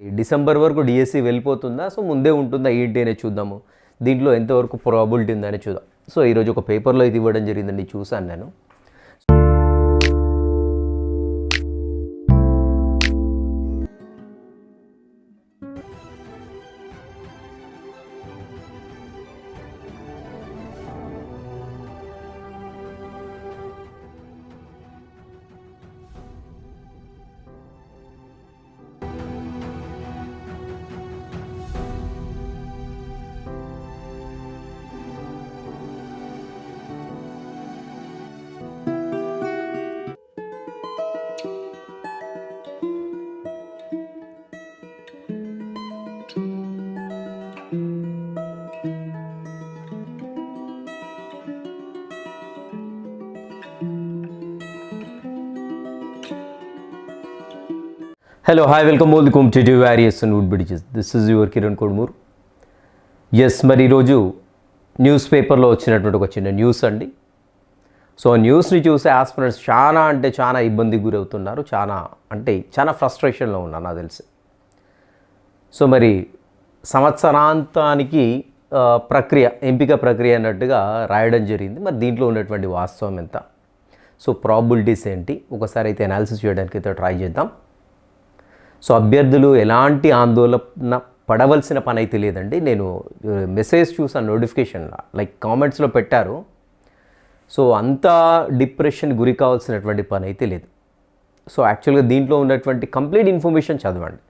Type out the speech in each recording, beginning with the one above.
December వరకు DSC వెళ్ళిపోతుందా? So ముందే ఉంటుందా? ఏంటి అనేది చూద్దాము. దీంట్లో ఎంతవరకు ప్రాబిలిటీ ఉందని చూద్దాం. సో ఈరోజు ఒక పేపర్లో ఇది ఇవ్వడం జరిగిందండి చూశాను నేను. Hello hi welcome all the competitive warriors and wood bridges this is your Kiran Kodumur S మరి ఈరోజు న్యూస్ పేపర్లో వచ్చినటువంటి ఒక చిన్న న్యూస్ అండి. సో ఆ న్యూస్ని చూసి ఆస్పిరెంట్స్ చాలా అంటే చాలా ఇబ్బందికి గురవుతున్నారు. చాలా అంటే చాలా ఫ్రస్ట్రేషన్లో ఉన్నారు నాకు తెలిసి. సో మరి సంవత్సరాంతానికి ప్రక్రియ ఎంపిక ప్రక్రియ అన్నట్టుగా రాయడం జరిగింది. మరి దీంట్లో ఉన్నటువంటి వాస్తవం ఎంత? సో ప్రాబిలిటీస్ ఏంటి? ఒకసారి అయితే అనాలిసిస్ చేయడానికి అయితే ట్రై చేద్దాం. సో అభ్యర్థులు ఎలాంటి ఆందోళన పడవలసిన పని అయితే లేదండి. నేను మెసేజ్ చూసాను నోటిఫికేషన్ లైక్ కామెంట్స్లో పెట్టారు. సో అంత డిప్రెషన్ గురి కావాల్సినటువంటి పని అయితే లేదు. సో యాక్చువల్గా దీంట్లో ఉన్నటువంటి కంప్లీట్ ఇన్ఫర్మేషన్ చదవండి.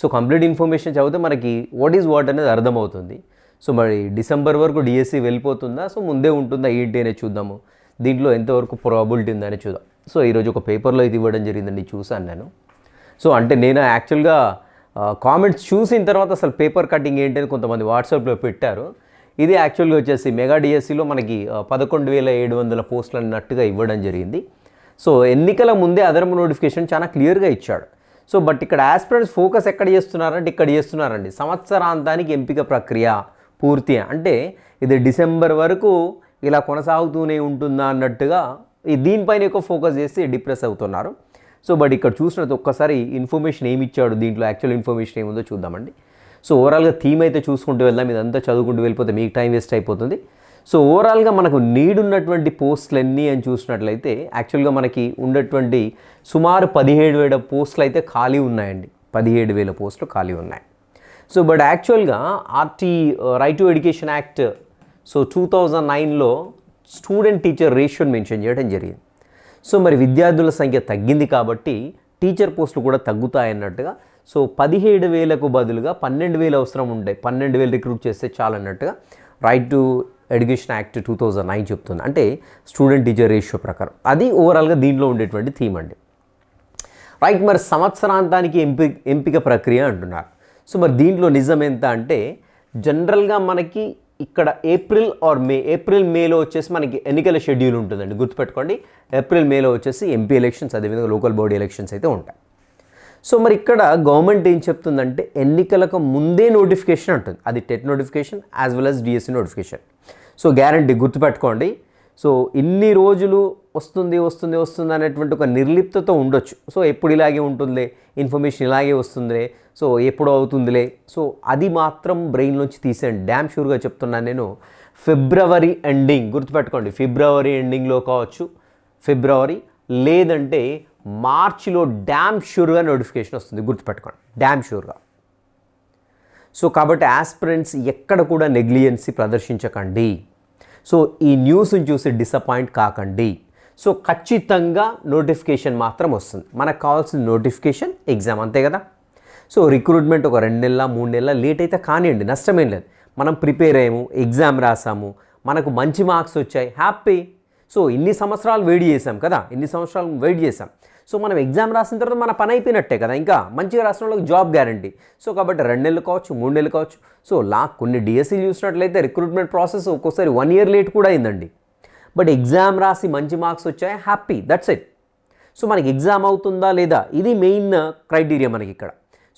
సో కంప్లీట్ ఇన్ఫర్మేషన్ చదివితే మనకి వాట్ ఈజ్ వాట్ అనేది అర్థమవుతుంది. సో మరి డిసెంబర్ వరకు డిఎస్సి వెళ్ళిపోతుందా? సో ముందే ఉంటుందా ఏంటి అనేది చూద్దాము. దీంట్లో ఎంతవరకు ప్రాబిలిటీ ఉందనే చూద్దాం. సో ఈరోజు ఒక పేపర్లో ఇది ఇవ్వడం జరిగిందండి చూశాను నేను. సో అంటే నేను యాక్చువల్గా కామెంట్స్ చూసిన తర్వాత అసలు పేపర్ కటింగ్ ఏంటి అని కొంతమంది వాట్సాప్లో పెట్టారు. ఇది యాక్చువల్గా వచ్చేసి మెగా డిఎస్సిలో మనకి పదకొండు వేల ఏడు వందల పోస్టులు అన్నట్టుగా ఇవ్వడం జరిగింది. సో ఎన్నికల ముందే అదనపు నోటిఫికేషన్ చాలా క్లియర్గా ఇచ్చాడు. సో బట్ ఇక్కడ ఆస్పిరెంట్స్ ఫోకస్ ఎక్కడ చేస్తున్నారంటే ఇక్కడ చేస్తున్నారండి. సంవత్సరాంతానికి ఎంపిక ప్రక్రియ పూర్తి అంటే ఇది డిసెంబర్ వరకు ఇలా కొనసాగుతూనే ఉంటుందా అన్నట్టుగా దీనిపైన ఎక్కువ ఫోకస్ చేసి డిప్రెస్ అవుతున్నారు. సో బట్ ఇక్కడ చూసినట్టు ఒక్కసారి ఇన్ఫర్మేషన్ ఏమి ఇచ్చాడు దీంట్లో యాక్చువల్ ఇన్ఫర్మేషన్ ఏముందో చూద్దామండి. సో ఓవరాల్గా థీమ్ అయితే చూసుకుంటూ వెళ్దాం ఇదంతా చదువుకుంటూ వెళ్ళిపోతే మీకు టైం వేస్ట్ అయిపోతుంది. సో ఓవరాల్గా మనకు నీడ్ ఉన్నటువంటి పోస్టులు ఎన్ని అని చూసినట్లయితే యాక్చువల్గా మనకి ఉన్నటువంటి సుమారు పదిహేడు వేల పోస్టులు అయితే ఖాళీ ఉన్నాయండి. పదిహేడు వేల పోస్టులు ఖాళీ ఉన్నాయి. సో బట్ యాక్చువల్గా RT right to education act so two thousand నైన్లో స్టూడెంట్ టీచర్ రేషియోని మెన్షన్ చేయడం జరిగింది. సో మరి విద్యార్థుల సంఖ్య తగ్గింది కాబట్టి టీచర్ పోస్టులు కూడా తగ్గుతాయన్నట్టుగా. సో పదిహేడు వేలకు బదులుగా పన్నెండు వేలు అవసరం ఉంటాయి పన్నెండు వేలు రిక్రూట్ చేస్తే చాలన్నట్టుగా right to education act two thousand nine చెప్తుంది. అంటే స్టూడెంట్ టీచర్ రేషియో ప్రకారం. అది ఓవరాల్గా దీనిలో ఉండేటువంటి థీమ్ అండి. రైట్ మరి సంవత్సరాంతానికి ఎంపి ఎంపిక ప్రక్రియ అంటున్నారు. సో మరి దీంట్లో నిజం ఎంత అంటే జనరల్గా మనకి ఇక్కడ ఏప్రిల్ ఆర్ మే ఏప్రిల్ మేలో వచ్చేసి మనకి ఎన్నికల షెడ్యూల్ ఉంటుందండి. గుర్తుపెట్టుకోండి. ఏప్రిల్ మేలో వచ్చేసి ఎంపీ ఎలక్షన్స్ అదేవిధంగా లోకల్ బాడీ ఎలక్షన్స్ అయితే ఉంటాయి. సో మరి ఇక్కడ గవర్నమెంట్ ఏం చెప్తుందంటే ఎన్నికలకు ముందే నోటిఫికేషన్ ఉంటుంది అది TET notification as well as DSC notification. So guarantee గుర్తుపెట్టుకోండి. సో ఇన్ని రోజులు వస్తుంది వస్తుంది వస్తుంది అనేటువంటి ఒక నిర్లిప్తతో ఉండొచ్చు. సో ఎప్పుడు ఇలాగే ఉంటుందిలే? ఇన్ఫర్మేషన్ ఇలాగే వస్తుందిలే? సో ఎప్పుడు అవుతుందిలే? సో అది మాత్రం బ్రెయిన్లోంచి తీసేయండి. డ్యామ్ షూర్గా చెప్తున్నాను నేను. ఫిబ్రవరి ఎండింగ్ గుర్తుపెట్టుకోండి. ఫిబ్రవరి ఎండింగ్లో కావచ్చు ఫిబ్రవరి లేదంటే మార్చిలో డ్యామ్ షూర్గా నోటిఫికేషన్ వస్తుంది. గుర్తుపెట్టుకోండి. డ్యామ్ షూర్గా. సో కాబట్టి ఆస్పిరెంట్స్ ఎక్కడ కూడా నెగ్లియన్సీ ప్రదర్శించకండి. సో ఈ న్యూస్ని చూసి డిసప్పాయింట్ కాకండి. సో ఖచ్చితంగా నోటిఫికేషన్ మాత్రం వస్తుంది. మనకు కావాల్సిన నోటిఫికేషన్ ఎగ్జామ్ అంతే కదా. సో రిక్రూట్మెంట్ ఒక రెండు నెలల మూడు నెలల లేట్ అయితే కానివ్వండి నష్టమేం లేదు. మనం ప్రిపేర్ అయ్యాము ఎగ్జామ్ రాసాము మనకు మంచి మార్క్స్ వచ్చాయి హ్యాపీ. సో ఇన్ని సంవత్సరాలు వెయిట్ చేసాం కదా ఇన్ని సంవత్సరాలు వెయిట్ చేసాం సో మనం ఎగ్జామ్ రాసిన తర్వాత మన పని అయిపోయినట్టే కదా ఇంకా మంచిగా రాసిన వాళ్ళకి జాబ్ గ్యారంటీ సో కాబట్టి రెండు నెలలు కావచ్చు మూడు నెలలు కావచ్చు సో లా కొన్ని డిఎస్సీలు చూసినట్లయితే రిక్రూట్మెంట్ ప్రాసెస్ ఒక్కోసారి వన్ ఇయర్ లేట్ కూడా అయిందండి. బట్ ఎగ్జామ్ రాసి మంచి మార్క్స్ వచ్చాయి హ్యాపీ దట్స్ ఇట్ సో మనకి ఎగ్జామ్ అవుతుందా లేదా ఇది మెయిన్ క్రైటీరియా మనకి ఇక్కడ.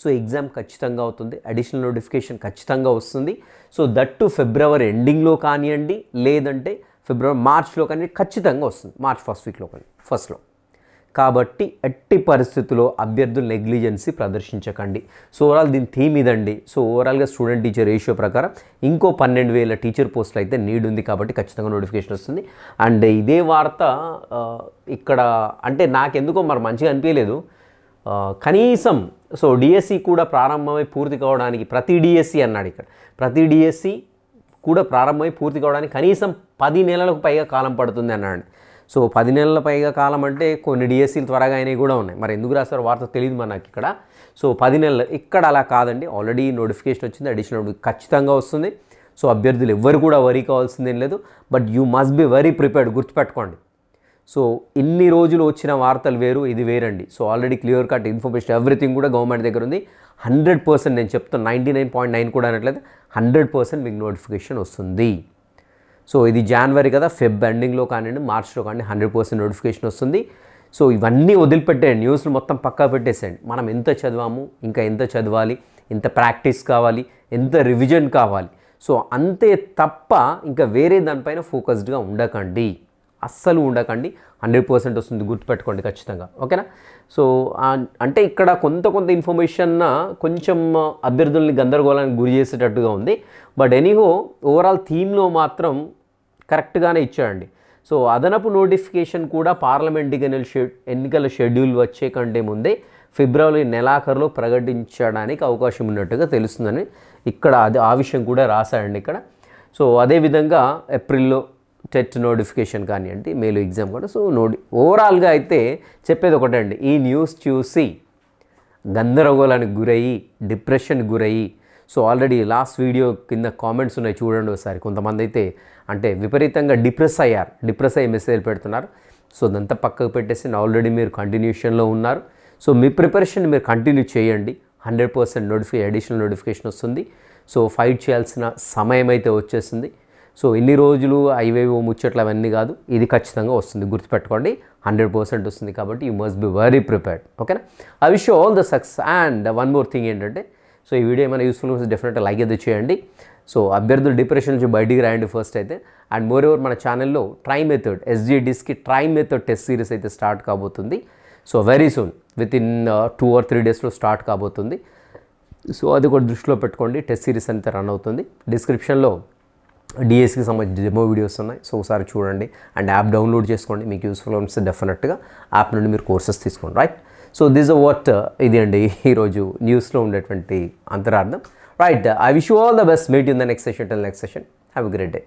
సో ఎగ్జామ్ ఖచ్చితంగా అవుతుంది అడిషనల్ నోటిఫికేషన్ ఖచ్చితంగా వస్తుంది. సో దట్ టు ఫిబ్రవరి ఎండింగ్లో కానివ్వండి లేదంటే ఫిబ్రవరి మార్చ్లో కానీ ఖచ్చితంగా వస్తుంది. మార్చ్ ఫస్ట్ వీక్లో కానీ ఫస్ట్లో. కాబట్టి ఎట్టి పరిస్థితుల్లో అభ్యర్థులు నెగ్లిజెన్సీ ప్రదర్శించకండి. సో ఓవరాల్ దీని థీమ్ ఇదండి. సో ఓవరాల్గా స్టూడెంట్ టీచర్ రేషియో ప్రకారం ఇంకో పన్నెండు వేల టీచర్ పోస్టులు అయితే నీడ్ ఉంది కాబట్టి ఖచ్చితంగా నోటిఫికేషన్ వస్తుంది. అండ్ ఇదే వార్త ఇక్కడ అంటే నాకెందుకో మరి మంచిగా అనిపించలేదు. కనీసం సో డిఎస్సి కూడా ప్రారంభమై పూర్తి కావడానికి ప్రతి డిఎస్సి అన్నాడు ఇక్కడ. ప్రతి డిఎస్సి కూడా ప్రారంభమై పూర్తి కావడానికి కనీసం పది నెలలకు పైగా కాలం పడుతుంది అన్నాడు. సో పది నెలల పైగా కాలం అంటే కొన్ని డిఎస్సీలు త్వరగా అయినవి కూడా ఉన్నాయి. మరి ఎందుకు రాస్తారు వార్త తెలియదు మరి నాకు ఇక్కడ. సో పది నెలలు ఇక్కడ అలా కాదండి. ఆల్రెడీ నోటిఫికేషన్ వచ్చింది అడిషనల్ ఖచ్చితంగా వస్తుంది. సో అభ్యర్థులు ఎవ్వరు కూడా వరీ కావాల్సిందేం లేదు. But you must be very prepared గుర్తుపెట్టుకోండి. సో ఇన్ని రోజులు వచ్చిన వార్తలు వేరు ఇది వేరండి. So already clear cut information everything కూడా గవర్నమెంట్ దగ్గర ఉంది. హండ్రెడ్ పర్సెంట్ నేను చెప్తాను నైంటీ నైన్ పాయింట్ నైన్ కూడా అనట్లేదు. హండ్రెడ్ పర్సెంట్ మీకు నోటిఫికేషన్ వస్తుంది. సో ఇది జనవరి కదా ఫెబ్ ఎండింగ్లో కానివ్వండి మార్చ్లో కానీ హండ్రెడ్ పర్సెంట్ నోటిఫికేషన్ వస్తుంది. సో ఇవన్నీ వదిలిపెట్టేయండి న్యూస్లు మొత్తం పక్కా పెట్టేసేయండి. మనం ఎంత చదివాము ఇంకా ఎంత చదవాలి ఎంత ప్రాక్టీస్ కావాలి ఎంత రివిజన్ కావాలి. సో అంతే తప్ప ఇంకా వేరే దానిపైన ఫోకస్డ్గా ఉండకండి. అస్సలు ఉండకండి. హండ్రెడ్ పర్సెంట్ వస్తుంది. గుర్తుపెట్టుకోండి ఖచ్చితంగా. ఓకేనా? సో అంటే ఇక్కడ కొంత కొంత ఇన్ఫర్మేషన్ కొంచెం అభ్యర్థుల్ని గందరగోళానికి గురి చేసేటట్టుగా ఉంది. బట్ ఎనీహో ఓవరాల్ థీమ్లో మాత్రం కరెక్ట్గానే ఇచ్చాడండి. సో అదనపు నోటిఫికేషన్ కూడా పార్లమెంట్ ఎన్నికల షెడ్ ఎన్నికల షెడ్యూల్ వచ్చే కంటే ముందే ఫిబ్రవరి నెలాఖరులో ప్రకటించడానికి అవకాశం ఉన్నట్టుగా తెలుస్తుందని ఇక్కడ అది ఆ విషయం కూడా రాశాడండి ఇక్కడ. సో అదేవిధంగా ఏప్రిల్లో టెట్ నోటిఫికేషన్ కానివ్వండి మేలు ఎగ్జామ్ కూడా. సో నోటి ఓవరాల్గా అయితే చెప్పేది ఒకటండి. ఈ న్యూస్ చూసి గందరగోళానికి గురయ్యి డిప్రెషన్కి గురయ్యి సో ఆల్రెడీ లాస్ట్ వీడియో కింద కామెంట్స్ ఉన్నాయి చూడండి ఒకసారి. కొంతమంది అయితే అంటే విపరీతంగా డిప్రెస్ అయ్యారు. డిప్రెస్ అయ్యి మెసేజ్ పెడుతున్నారు. సో అదంతా పక్కకు పెట్టేసి ఆల్రెడీ మీరు కంటిన్యూషన్లో ఉన్నారు. సో మీ ప్రిపరేషన్ మీరు కంటిన్యూ చేయండి. Hundred percent notification additional notification వస్తుంది. సో ఫైట్ చేయాల్సిన సమయం అయితే వచ్చేసింది. సో ఎన్ని రోజులు అవేవో ముచ్చట్లు అవన్నీ కాదు ఇది ఖచ్చితంగా వస్తుంది. గుర్తుపెట్టుకోండి హండ్రెడ్ పర్సెంట్ వస్తుంది కాబట్టి you must be very prepared ఓకేనా I wish all the success and one more thing ఏంటంటే సో ఈ వీడియో ఏమైనా యూస్ఫుల్ వస్తే డెఫినెట్గా లైక్ అయితే చేయండి. సో అభ్యర్థులు డిప్రెషన్ నుంచి బయటికి రాయండి ఫస్ట్ అయితే. అండ్ మోర్ ఓవర్ మన ఛానల్లో ట్రై మెథడ్ ఎస్జిడిస్కి ట్రై మెథడ్ టెస్ట్ సిరీస్ అయితే స్టార్ట్ కాబోతుంది. So very soon within two or three డేస్లో స్టార్ట్ కాబోతుంది. సో అది కూడా దృష్టిలో పెట్టుకోండి టెస్ట్ సిరీస్ అంతా రన్ అవుతుంది. డిస్క్రిప్షన్లో డిఎస్కి సంబంధించిన డెమో వీడియోస్ ఉన్నాయి. సో ఒకసారి చూడండి. అండ్ యాప్ డౌన్లోడ్ చేసుకోండి. మీకు యూస్ఫుల్ అనిపిస్తే డెఫినెట్గా యాప్ నుండి మీరు కోర్సెస్ తీసుకోండి. Right so this uh what ఇది అండి. ఈరోజు న్యూస్లో ఉండేటువంటి అంతరార్థం. Right I wish all the best meet in the next session tell next session have great day